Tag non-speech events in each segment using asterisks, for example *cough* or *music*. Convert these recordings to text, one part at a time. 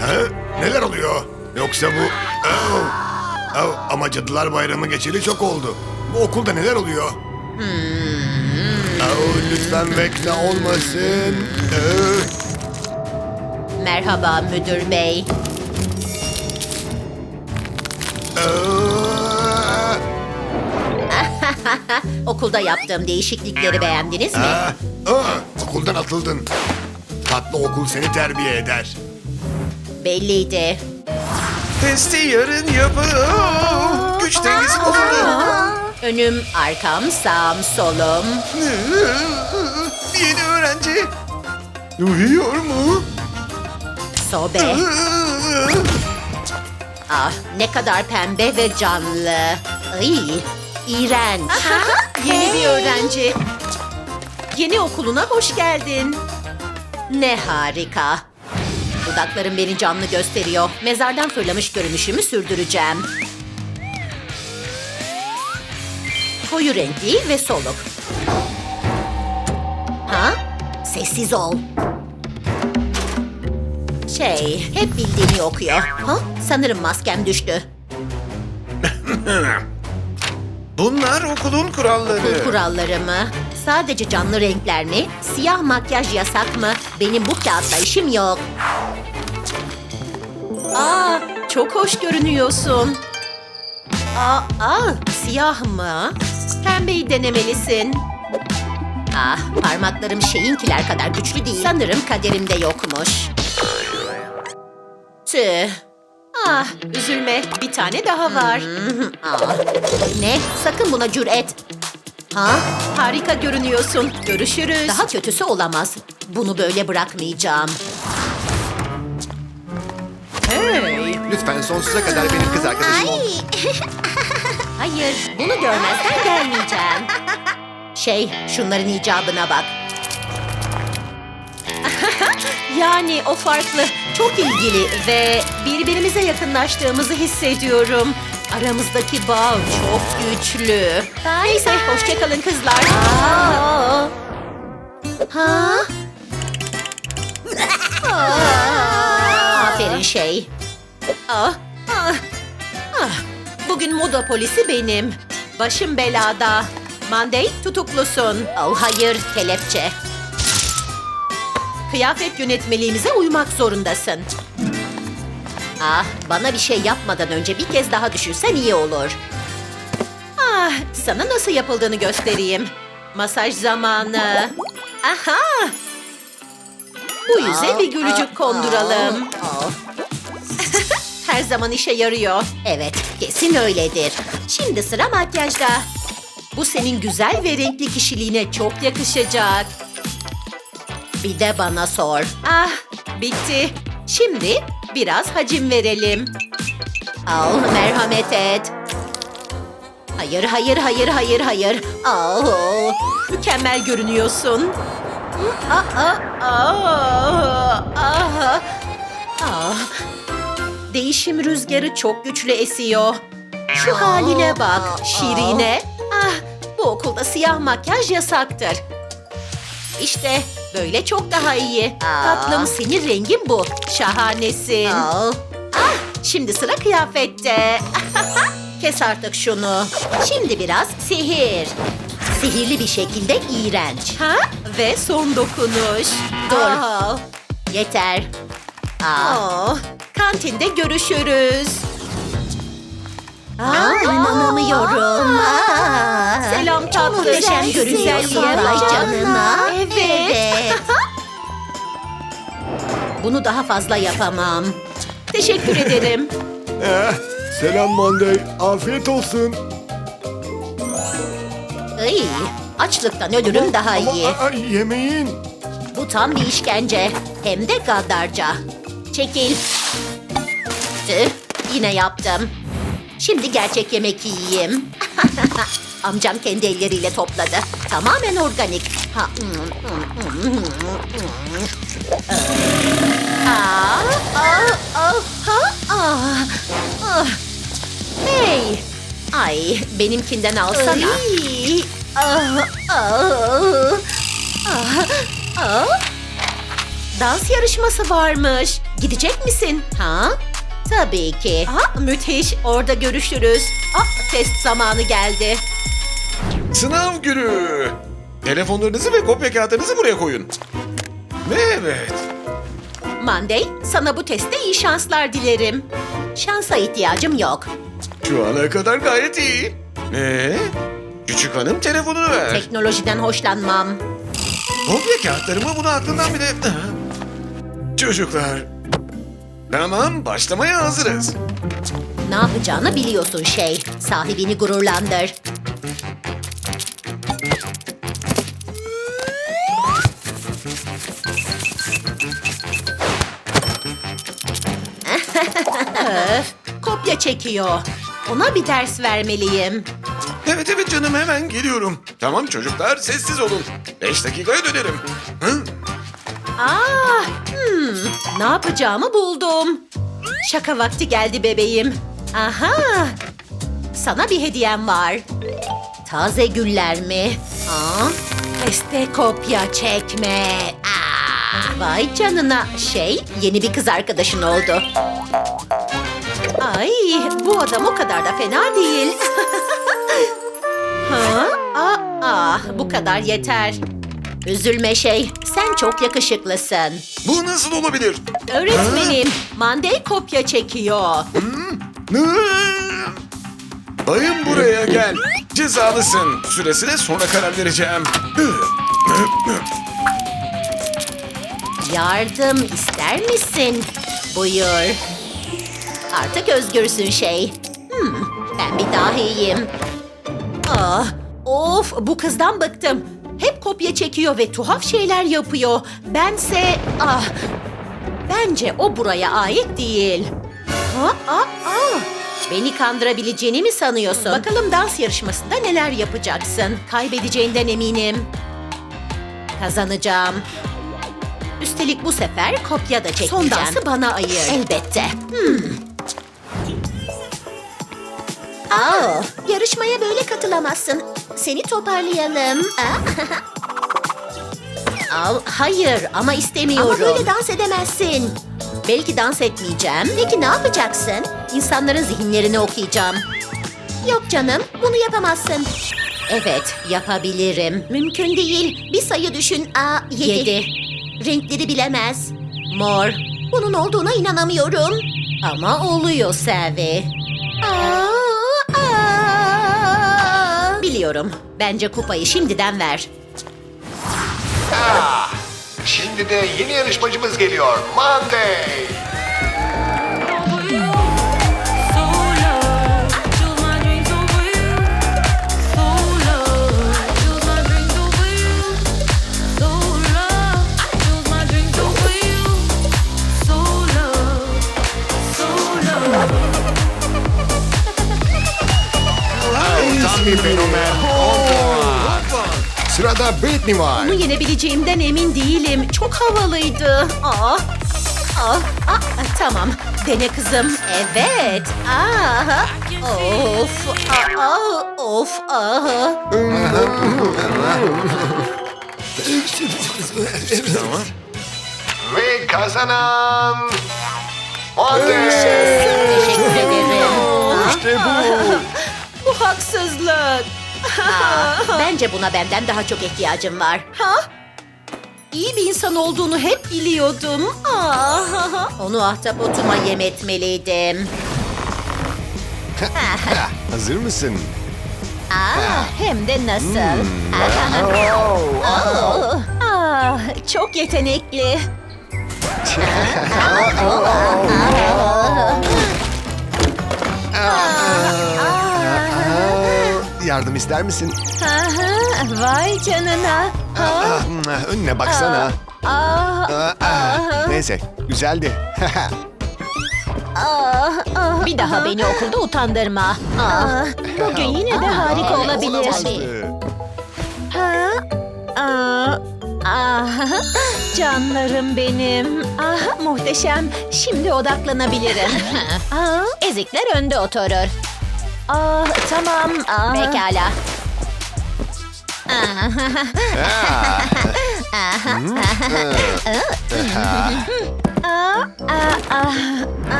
Ha? Neler oluyor? Yoksa bu... Oh. Oh, ama Cadılar Bayramı geçeli çok oldu. Bu okulda neler oluyor? Oh, lütfen bekle olmasın. Merhaba müdür bey. Oh. *laughs* Okulda yaptığım değişiklikleri beğendiniz mi? Ah, ah, okuldan atıldın. Tatlı okul seni terbiye eder. Belliydi. Testi yarın yapın. Güç dengesi bozuldu. Önüm, arkam, sağım, solum. Yeni öğrenci. Uyuyor mu? Sobe. Ah, ne kadar pembe ve canlı. Ay, iğrenç. Yeni bir öğrenci. Yeni okuluna hoş geldin. Ne harika. Dudaklarım beni canlı gösteriyor. Mezardan fırlamış görünüşümü sürdüreceğim. Koyu renkli ve soluk. Ha? Sessiz ol. Şey, hep bildiğini okuyor. Ha? Sanırım maskem düştü. *laughs* Bunlar okulun kuralları. Okul kuralları mı? Sadece canlı renkler mi? Siyah makyaj yasak mı? Benim bu kağıtla işim yok. Aa, çok hoş görünüyorsun. Aa, aa, siyah mı? Pembeyi denemelisin. Ah, parmaklarım şeyinkiler kadar güçlü değil. Sanırım kaderimde yokmuş. Tüh. Ah, üzülme. Bir tane daha var. Ah, ne? Sakın buna cüret. Ha? Harika görünüyorsun. Görüşürüz. Daha kötüsü olamaz. Bunu böyle bırakmayacağım. Hey! Lütfen sonsuza kadar benim kız arkadaşım ol. *laughs* Hayır, bunu görmezden gelmeyeceğim. Şey, şunların icabına bak. *laughs* yani o farklı, çok ilgili ve birbirimize yakınlaştığımızı hissediyorum. Aramızdaki bağ çok güçlü. Neyse, hoşçakalın kızlar. Ha? Aferin şey. Ah, ah, ah. Bugün moda polisi benim. Başım belada. Monday tutuklusun. Oh hayır kelepçe. Kıyafet yönetmeliğimize uymak zorundasın. Ah bana bir şey yapmadan önce bir kez daha düşünsen iyi olur. Ah sana nasıl yapıldığını göstereyim. Masaj zamanı. Aha! Bu yüze bir gülücük konduralım. *laughs* Her zaman işe yarıyor. Evet, kesin öyledir. Şimdi sıra makyajda. Bu senin güzel ve renkli kişiliğine çok yakışacak. Bir de bana sor. Ah, bitti. Şimdi biraz hacim verelim. Al, merhamet et. Hayır, hayır, hayır, hayır, hayır. Al, mükemmel görünüyorsun. Değişim rüzgarı çok güçlü esiyor. Şu haline bak Şirine. Ah, bu okulda siyah makyaj yasaktır. İşte böyle çok daha iyi. Tatlım senin rengin bu. Şahanesin. Ah, şimdi sıra kıyafette. *laughs* Kes artık şunu. Şimdi biraz sihir. Sihirli bir şekilde iğrenç. Ha? Ve son dokunuş. Dur. Yeter. Aa, kantinde görüşürüz. Aa, inanamıyorum. Selam tatlı. muhteşem görünüyorsun. Vay canına. Evet. *laughs* Bunu daha fazla yapamam. Teşekkür ederim. Eh, selam Monday. Afiyet olsun. Ay, açlıktan ölürüm daha Ama, iyi. aa, yemeğin. Bu tam bir işkence. Hem de gaddarca. Çekil. Tüh, yine yaptım. Şimdi gerçek yemek yiyeyim. *laughs* Amcam kendi elleriyle topladı. Tamamen organik. Ha, Aa, aa, aa, ha, aa, ah. Hey! Ay, benimkinden alsana. Ay. Dans yarışması varmış. Gidecek misin? Ha? Tabii ki. Aha, müthiş. Orada görüşürüz. Ah, test zamanı geldi. Sınav günü. Telefonlarınızı ve kopya kağıtlarınızı buraya koyun. Evet. Monday, sana bu testte iyi şanslar dilerim. Şansa ihtiyacım yok. Şu ana kadar gayet iyi. Ne? Küçük hanım telefonunu ver. Teknolojiden hoşlanmam. Kopya kağıtlarımı bunu aklından bile... Çocuklar. Tamam başlamaya hazırız. Ne yapacağını biliyorsun şey. Sahibini gururlandır. Öf, *laughs* Kopya çekiyor. Ona bir ders vermeliyim. Evet evet canım hemen geliyorum. Tamam çocuklar sessiz olun. Beş dakikaya dönerim. Hı? Aa, hmm, ne yapacağımı buldum. Şaka vakti geldi bebeğim. Aha, sana bir hediyem var. Taze güller mi? Aa, teste kopya çekme. Aa, vay canına şey, yeni bir kız arkadaşın oldu. Ay, bu adam o kadar da fena değil. *laughs* ha? Aa, aa, bu kadar yeter. Üzülme şey, sen çok yakışıklısın. Bu nasıl olabilir? Öğretmenim, Monday kopya çekiyor. Bayım buraya gel. Cezalısın. Süresine sonra karar vereceğim. Yardım ister misin? Buyur. Artık özgürsün şey. Hmm, ben bir dahiyim. Ah, of bu kızdan bıktım. Hep kopya çekiyor ve tuhaf şeyler yapıyor. Bense ah bence o buraya ait değil. Ha, ah, ah. Beni kandırabileceğini mi sanıyorsun? Bakalım dans yarışmasında neler yapacaksın? Kaybedeceğinden eminim. Kazanacağım. Üstelik bu sefer kopya da çekeceğim. Son dansı bana ayır. Elbette. Hmm. Katılamazsın. Seni toparlayalım. *laughs* Al, hayır ama istemiyorum. Ama böyle dans edemezsin. Belki dans etmeyeceğim. Peki ne yapacaksın? İnsanların zihinlerini okuyacağım. Yok canım, bunu yapamazsın. Evet, yapabilirim. Mümkün değil. Bir sayı düşün. Aa, yedi. Yedi. Renkleri bilemez. Mor. Bunun olduğuna inanamıyorum. Ama oluyor Selvi. Aa, aa. Biliyorum. Bence kupayı şimdiden ver. Ah, Şimdi de yeni yarışmacımız geliyor. Monday. Britney var. Bunu yenebileceğimden emin değilim. Çok havalıydı. Aa, aa, aa, tamam. Dene kızım. Evet. Aa, of. Aa, of. Aa. tamam. Ve kazanan Monday. Teşekkür ederim. İşte bu. Bu haksızlık. Aa, bence buna benden daha çok ihtiyacım var. Ha? İyi bir insan olduğunu hep biliyordum. Aa, onu ahtapotuma yem etmeliydim. Hazır mısın? Aa, hem de nasıl? *laughs* Aa, ah, çok yetenekli. *laughs* *laughs* Yardım ister misin? Aha, vay canına. Ha, Ah, Önüne baksana. aa, Ah, ah. Neyse, güzeldi. aa, aa. Bir daha beni okulda utandırma. Aa, bugün yine de harika olabilir. Olamazdı. Ha? Aa, ah, canlarım benim. Ah, muhteşem. Şimdi odaklanabilirim. Aa, *laughs* ezikler önde oturur. Ah, tamam. Aha. Pekala.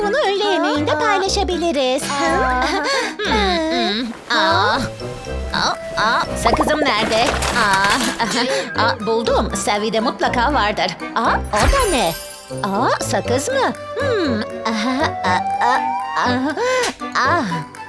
Bunu öğle yemeğinde paylaşabiliriz. Sakızım nerede? Ah. Ah, buldum. Servide mutlaka vardır. Ah, Aa, orada ne? Aa, sakız mı? Hmm. Ah, ah, ah, ah, ah.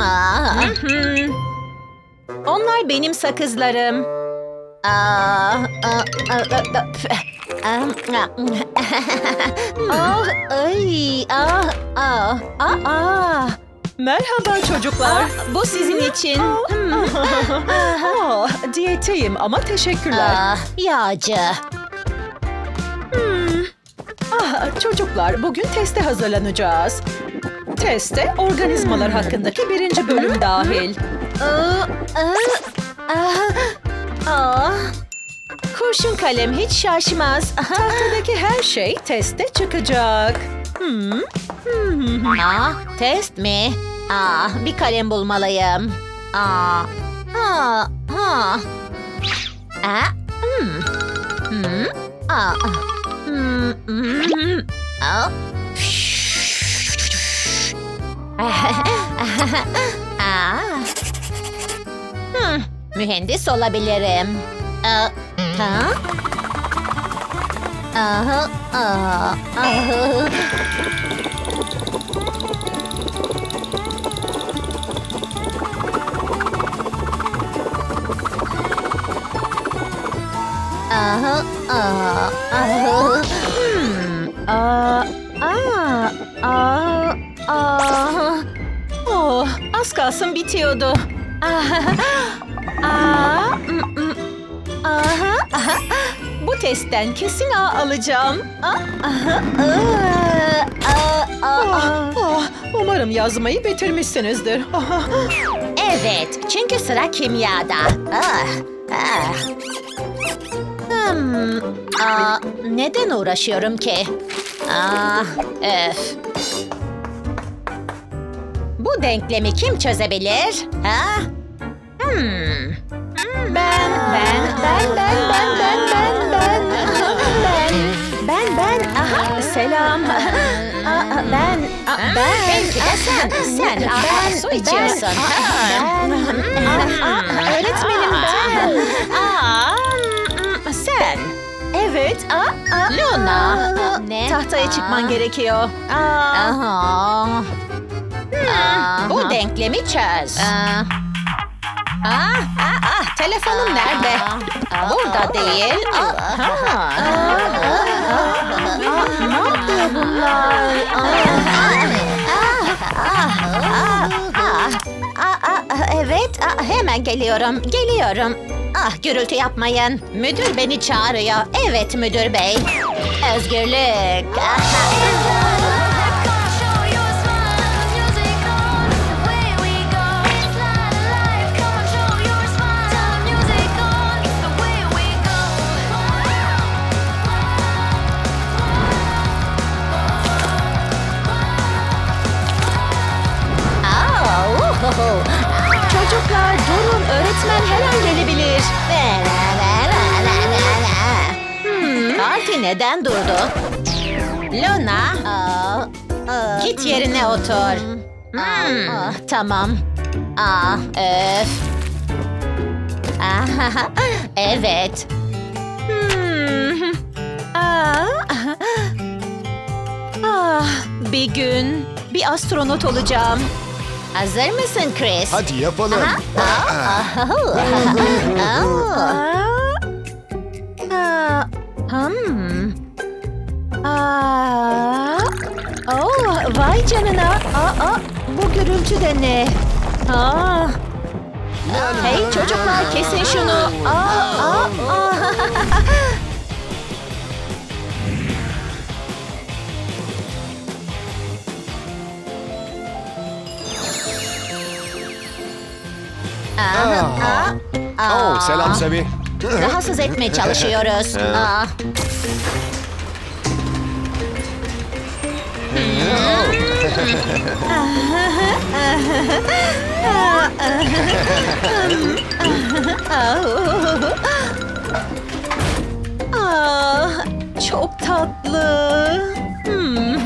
Aa, hmm. Onlar benim sakızlarım. Aa, aa, aa, aa, aa, pf. Aa, aa. Ah, ay, ah, ah, ah, ah. Merhaba çocuklar. Bu sizin için. Aa, diyeteyim ama teşekkürler. Ah, yağcı. Ah, çocuklar bugün teste hazırlanacağız. Teste organizmalar hakkındaki birinci bölüm dahil. Aa, aa, ah, ah. Kurşun kalem hiç şaşmaz. Tahtadaki her şey teste çıkacak. Hmm. Hmm. Aa, test mi? Aa, bir kalem bulmalıyım. Aa, ha, ha. Aa, hmm. Hmm. Aa, hmm, hmm. Aa. *laughs* Aa. Hmm, mühendis olabilirim. Aa, ha? Aha, aa, aha. Aha, aa, aha. Hmm, aa, bitiyordu. Aha, aa, aha, aha. Bu testten kesin A alacağım. Aha, aa, aa, aa. Ah, ah, umarım yazmayı bitirmişsinizdir. Ah, Evet, çünkü sıra kimyada. Ah, ah. Hmm, aa, neden uğraşıyorum ki? Ah, öf. Bu denklemi kim çözebilir? Ha? Hmm. Ben, ben, ben, ben, ben, ben, ben, ben, ben, ben, ben, aha, selam. Aa, ben, ben. Belki de sen, sen, ben, su içiyorsun. Ben, aa, aa, öğretmenim ben. Aa, sen. evet. Aa, aa, Luna. Ne? Tahtaya çıkman gerekiyor. Aha. Bu denklemi çöz. Aa, aa, aa, telefonum nerede? Burada değil. Aha. Ne yapıyor bunlar? Evet, aa, hemen geliyorum, geliyorum. Ah, gürültü yapmayın. Müdür beni çağırıyor. Evet müdür bey. Özgürlük. Neden durdu? Luna, git yerine otur. Hmm, ah, tamam. Ah, öf. Ah, *laughs* evet. Hmm. Aa, ah, bir gün bir astronot olacağım. Hazır mısın Chris? Hadi yapalım. Aa, Aa, *laughs* *laughs* hmm. Aa, oh, vay canına. Aa, aa, bu gürültü de ne? Aa, Hey çocuklar kesin şunu. Aa, aa, aa. Oh, selam Sabi. Rahatsız etmeye *laughs* çalışıyoruz. Aa, Aa, çok tatlı. Hmm.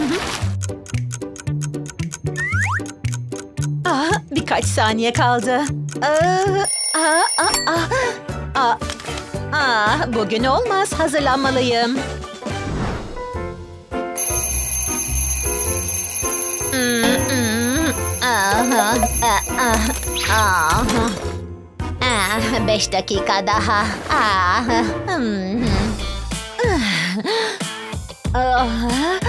Aa, birkaç saniye kaldı. Aa, aa, aa, aa. Aa, aa, bugün olmaz. Hazırlanmalıyım. aha, aa, aha. Ah, beş dakika daha. Ah, hmm. Ah, ah.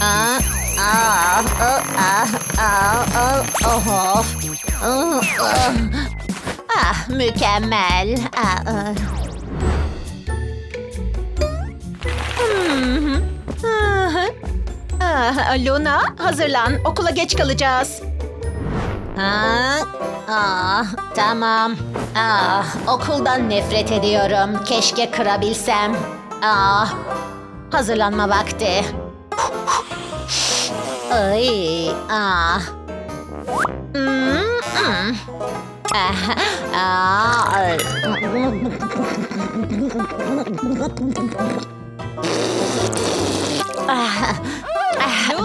Ah, ah, ah, ah, ah, ah, oh. Ah, mükemmel. Ah, ah. Ah, Luna hazırlan. Okula geç kalacağız. Ha? Ah, tamam. Ah, okuldan nefret ediyorum. Keşke kırabilsem. Ah, hazırlanma vakti. Ay, ah. Hmm, hmm.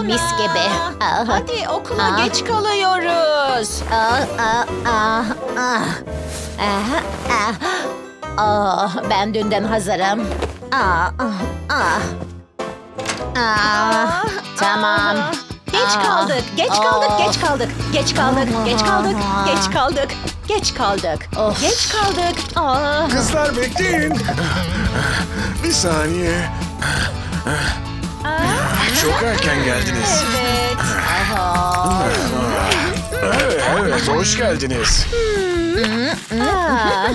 Mis gibi. Hadi okula geç kalıyoruz. Ah, ah, ah, ah. Ah, ah. Oh, ben dünden hazırım. Ah, ah, ah. Ah, tamam. Geç kaldık, geç kaldık, geç kaldık, geç kaldık, geç kaldık, geç kaldık, geç kaldık, Of. geç kaldık. Aa, Kızlar bekleyin. Bir saniye. Çok erken geldiniz. evet. Evet, evet hoş geldiniz. Aa.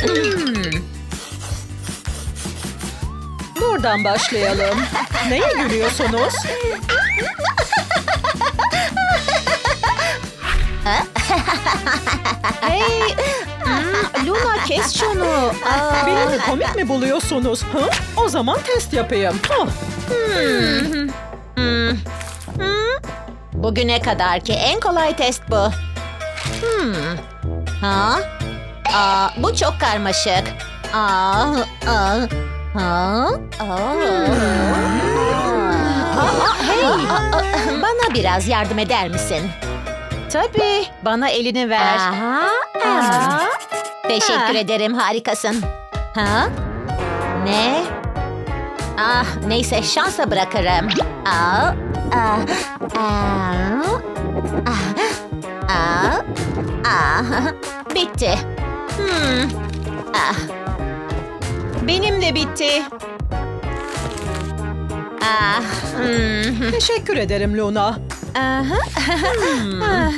Hmm. Buradan başlayalım. Neye gülüyorsunuz? Hey, hmm, Luna kes şunu. Aa. Beni mi komik mi buluyorsunuz? Ha? O zaman test yapayım. Hah. Bugüne kadarki en kolay test bu. Hmm. Ha? Aa, bu çok karmaşık. Aa, aa, ha? Aa. Aa, hey, bana biraz yardım eder misin? Tabii, bana elini ver. Aha, aa. Teşekkür ederim, harikasın. Ha? Ne? Ah, neyse şansa bırakırım. Aa, aa, aa, ah, aa, aa. Bitti. Hmm. Ah, Benim de bitti. ah, hmm. Teşekkür ederim Luna. Aha.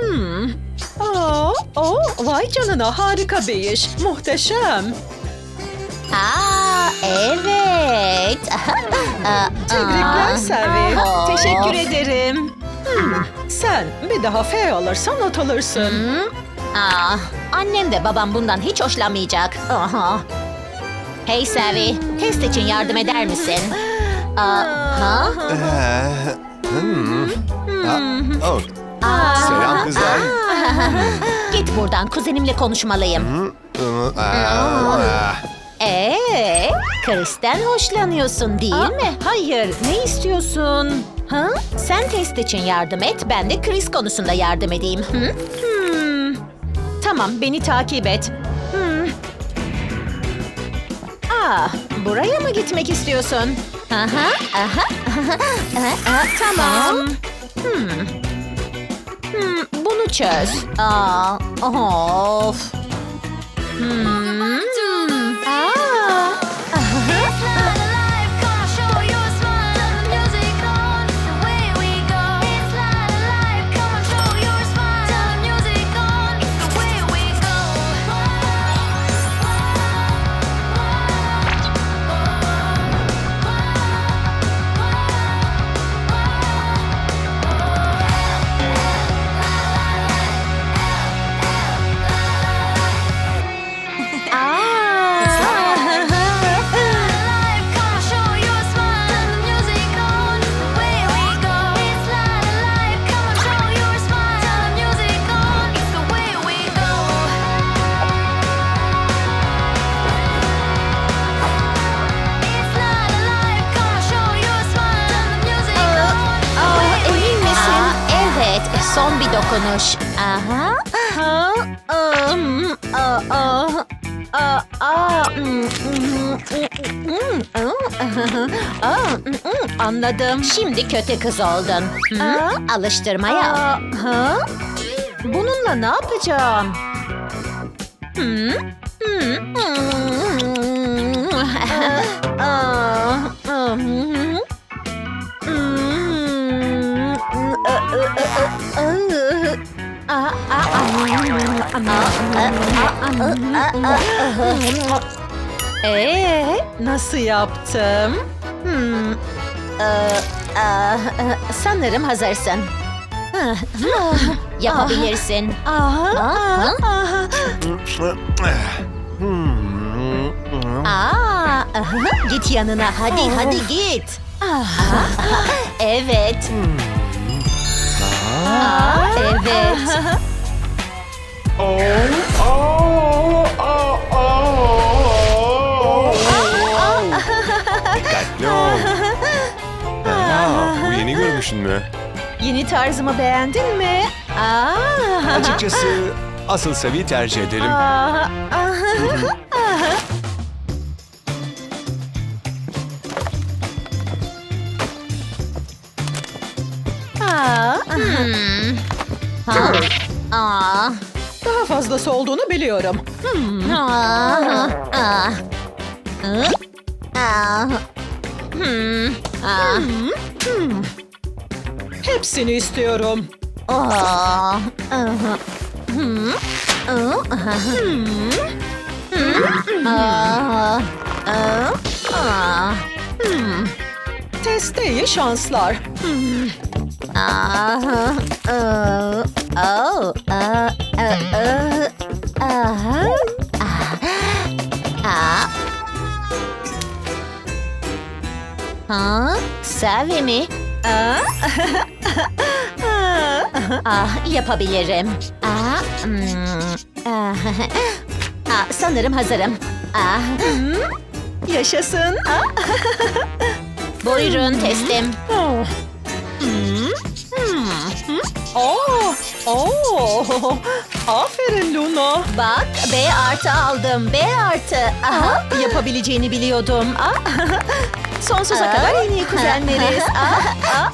Hmm. Aa, oh, vay canına harika bir iş. Muhteşem. Aa, evet. *laughs* Tebrikler. Selvi. Aa. Teşekkür ederim. Sen bir daha F alırsan not alırsın. Hı? Aa, annem de babam bundan hiç hoşlanmayacak. Aha. Hey Savi, test için yardım eder misin? Aa, ha? Hmm. Ha, oh, Aa, selam kızlar. Git buradan, kuzenimle konuşmalıyım. Aa. Ee, Chris'ten hoşlanıyorsun değil mi? Hayır, ne istiyorsun? Ha? Sen test için yardım et, ben de Chris konusunda yardım edeyim. Hı? Hmm. Tamam, beni takip et. Hmm. Aa, buraya mı gitmek istiyorsun? Aha, aha, aha. Tamam. Hmm. Hmm, bunu çöz. Aa, of. Hmm. Son bir dokunuş. Aha. Ha? Um, mm, aa, mm, mm, Anladım. Şimdi kötü kız oldun. Hı? Alıştırmaya al. Aa, ha? Bununla ne yapacağım? Hı? Hı? *laughs* Ee, nasıl yaptım? Hmm. Ee, aa, sanırım hazırsın. Yapabilirsin. Aha, Aa, aha. Aa, aha, git yanına. Hadi hadi git. Evet. Aa, evet. Dikkatli ol. Aa, bu yeni görünüşün mü? Yeni tarzımı beğendin mi? Aa, Açıkçası asıl Savi'yi tercih ederim. Aa, Daha fazlası olduğunu biliyorum. Hepsini istiyorum. Aa. Hmm. Şanslar. Aa. Oh. Aa. Aa. Aa. Aa. Ha? Savi mi? Aa, Ah, yapabilirim. Ah, hmm, ah, ah, sanırım hazırım. Ah, yaşasın. Aa, buyurun teslim. oh. Oh. Aferin Luna. Bak, B artı aldım. B artı. Aha. Yapabileceğini biliyordum. Aa, Sonsuza kadar en iyi kuzenleriz. *laughs* Aa.